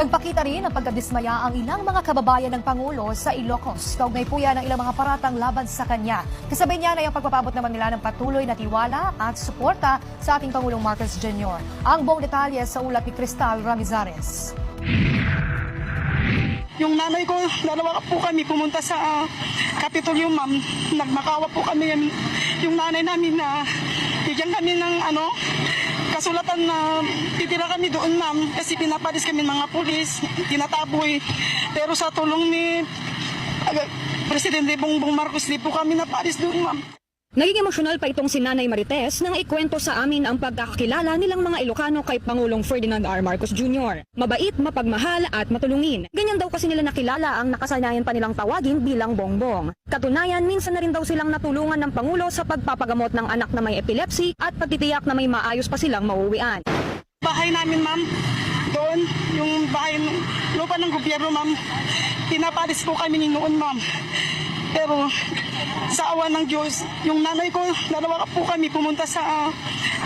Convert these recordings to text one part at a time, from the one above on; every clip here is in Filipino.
Nagpakita rin ng pagkadismaya ang ilang mga kababayan ng Pangulo sa Ilocos. Kaugnay po yan ang ilang mga paratang laban sa kanya. Kasabay niya na yung pagpapabot naman nila ng patuloy na tiwala at suporta sa ating Pangulong Marcos Jr. Ang buong detalye sa ulat ni Cristal Ramizares. Yung nanay ko, dalawa po kami pumunta sa uh, Capitolio, ma'am. Nagmakawa po kami yung, yung nanay namin na bigyan kami ng ano, kasulatan na titira kami doon, ma'am. Kasi pinapalis kami mga pulis, tinataboy. Pero sa tulong ni Presidente Bongbong Marcos, di po kami napalis doon, ma'am. Naging emosyonal pa itong si Nanay Marites nang ikwento sa amin ang pagkakakilala nilang mga Ilocano kay Pangulong Ferdinand R. Marcos Jr. Mabait, mapagmahal at matulungin. Ganyan daw kasi nila nakilala ang nakasanayan pa nilang tawagin bilang bongbong. Katunayan, minsan na rin daw silang natulungan ng Pangulo sa pagpapagamot ng anak na may epilepsy at pagtitiyak na may maayos pa silang mauwian. Bahay namin, ma'am, doon, yung bahay, ng lupa ng gobyerno, ma'am, pinapalis po kami noon, ma'am. Pero sa awa ng Diyos, yung nanay ko, dalawa po kami pumunta sa uh,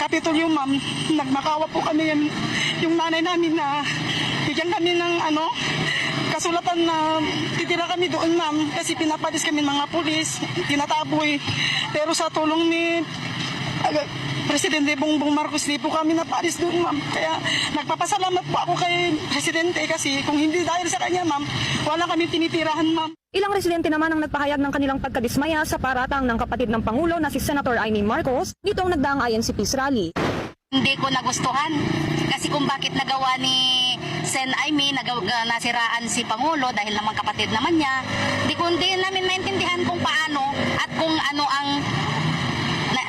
Capitolio, ma'am. Nagmakawa po kami yung, yung nanay namin na bigyan kami ng ano, kasulatan na titira kami doon, ma'am. Kasi pinapalis kami mga pulis, tinataboy. Pero sa tulong ni Presidente Bongbong Marcos, di po kami napalis doon, ma'am. Kaya nagpapasalamat po ako kay Presidente kasi kung hindi dahil sa kanya, ma'am, wala kami tinitirahan, ma'am. Ilang residente naman ang nagpahayag ng kanilang pagkadismaya sa paratang ng kapatid ng Pangulo na si Senator Amy Marcos dito ang nagdaang INC Peace Rally. Hindi ko nagustuhan kasi kung bakit nagawa ni Sen Aimee, nagawa, nasiraan si Pangulo dahil naman kapatid naman niya. Hindi ko hindi namin maintindihan kung paano at kung ano ang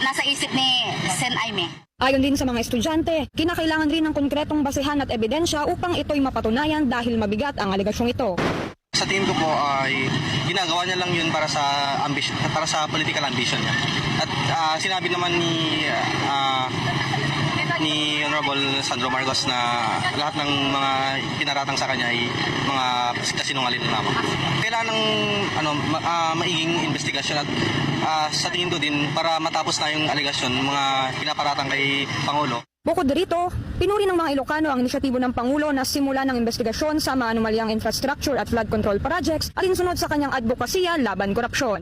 nasa isip ni Sen Aimee. Ayon din sa mga estudyante, kinakailangan rin ng konkretong basehan at ebidensya upang ito'y mapatunayan dahil mabigat ang alegasyong ito. Sa tingin ko po ay ginagawa niya lang yun para sa ambition, para sa political ambition niya. At ah, sinabi naman ni ah, ni Honorable Sandro Marcos na lahat ng mga pinaratang sa kanya ay mga kasinungaling lamang. Kailangan ng ano ma, ah, maiging investigasyon at ah, sa tingin ko din para matapos na yung alegasyon mga pinaparatang kay Pangulo Bukod dito, pinuri ng mga Ilocano ang inisyatibo ng Pangulo na simula ng investigasyon sa maanumalyang infrastructure at flood control projects alinsunod sa kanyang advokasya laban korupsyon.